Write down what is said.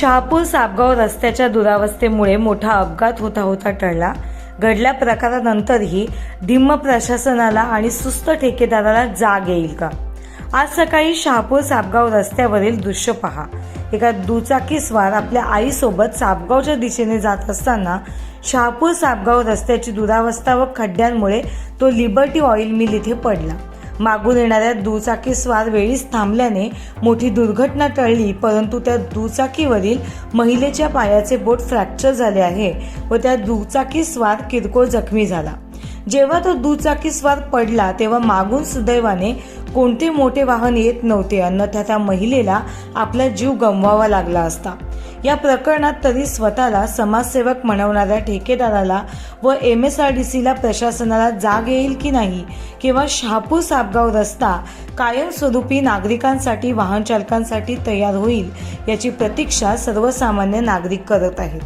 शहापूर सापगाव रस्त्याच्या दुरावस्थेमुळे मोठा अपघात होता होता टळला. घडल्या प्रकारानंतरही धिम्म प्रशासनाला आणि सुस्त ठेकेदाराला जाग येईल का? आज सकाळी शहापूर सापगाव रस्त्यावरील दृश्य पहा. एका दुचाकीस्वार आपल्या आईसोबत सापगावच्या दिशेने जात असताना शहापूर सापगाव रस्त्याची दुरावस्था व खड्ड्यांमुळे तो लिबर्टी ऑइल मिल इथे पडला. मागून येणाऱ्या दुचाकीस्वार वेळीच थांबल्याने मोठी दुर्घटना टळली परंतु त्या दुचाकीवरील महिलेच्या पायाचे बोट फ्रॅक्चर झाले आहे व त्या दुचाकीस्वार किरकोळ जखमी झाला. जेव्हा तो दुचाकीस्वार पडला तेव्हा मागून सुदैवाने कोणते मोठे वाहन येत नव्हते. अन्यथा त्या महिलेला आपला जीव गमवावा लागला असता. या प्रकरणात तरी स्वतःला समाजसेवक म्हणवणाऱ्या ठेकेदाराला व एम एस आर डी सीला प्रशासनाला जाग येईल की नाही? किंवा शहापूर सापगाव रस्ता कायमस्वरूपी नागरिकांसाठी वाहन चालकांसाठी तयार होईल याची प्रतीक्षा सर्वसामान्य नागरिक करत आहेत.